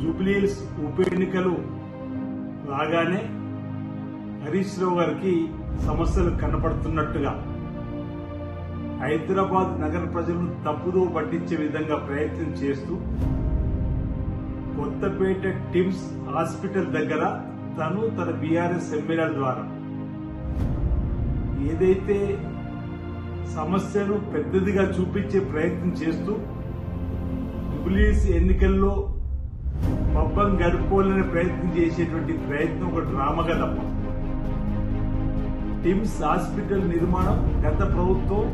జూబ్లీహిల్స్ ఉప ఎన్నికలు రాగానే హరీష్ రావు గారికి సమస్యలు కనపడుతున్నట్టుగా హైదరాబాద్ నగర ప్రజలను తప్పుదో పట్టించే విధంగా ప్రయత్నం చేస్తూ కొత్తపేట టిమ్స్ హాస్పిటల్ దగ్గర తను తన బీఆర్ఎస్ ఎమ్మెల్యేల ద్వారా ఏదైతే సమస్యను పెద్దదిగా చూపించే ప్రయత్నం చేస్తూ జుబ్లీస్ ఎన్నికల్లో పబ్బం గడుపుకోవాలని ప్రయత్నం చేసేటువంటి ప్రయత్నం ఒక డ్రామాగా తప్ప టిమ్స్ హాస్పిటల్ నిర్మాణం గత ప్రభుత్వం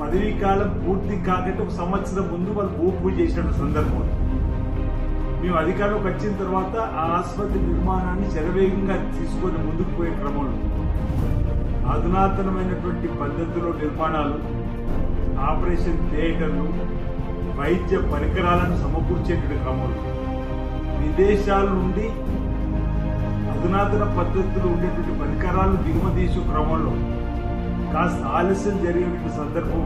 పదవీ కాలం పూర్తి కాకంటే ఒక సంవత్సరం ముందు వాళ్ళు భూ పూజ చేసిన సందర్భం. మేము అధికారంలోకి వచ్చిన తర్వాత ఆ ఆసుపత్రి నిర్మాణాన్ని శరవేగంగా తీసుకొని ముందుకు పోయే క్రమంలో అధునాతనమైనటువంటి పద్ధతిలో నిర్మాణాలు ఆపరేషన్ థియేటర్లు వైద్య పరికరాలను సమకూర్చేటువంటి క్రమంలో విదేశాల నుండి అధునాతన పద్ధతులు ఉండేటువంటి పరికరాలు దిగుమతి చేసే క్రమంలో కాస్త ఆలస్యం జరిగేటువంటి సందర్భం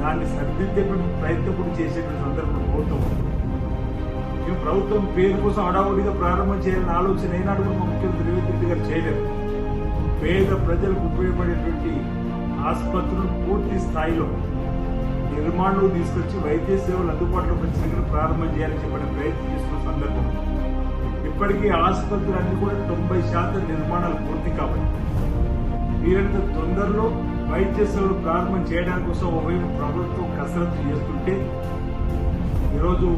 దాన్ని సరిదిద్దేటువంటి ప్రయత్నం కూడా చేసేటువంటి సందర్భం ప్రభుత్వం ఉంది. మేము ప్రభుత్వం పేరు కోసం అడావుడిగా ప్రారంభం చేయాలని ఆలోచన ఏనాడు కూడా మా ముఖ్యమంత్రి రేవంత్ రెడ్డి గారు చేయలేదు పేద ప్రజలకు ఉపయోగపడేటువంటి ఆసుపత్రులు పూర్తి స్థాయిలో నిర్మాణం తీసుకొచ్చి వైద్య సేవలు అందుబాటులోకి వచ్చినాక ప్రారంభం చేయాలని చెప్పడం ప్రయత్నం చేస్తున్న సందర్భం. ఇప్పటికీ ఆసుపత్రులు అన్ని కూడా తొంభై శాతం నిర్మాణాలు పూర్తి కాబట్టి వీరంత తొందరలో వైద్య సేవలు ప్రారంభం చేయడానికి కోసం ఒకవైపు ప్రభుత్వం కసరత్తు చేస్తుంటే ఈరోజు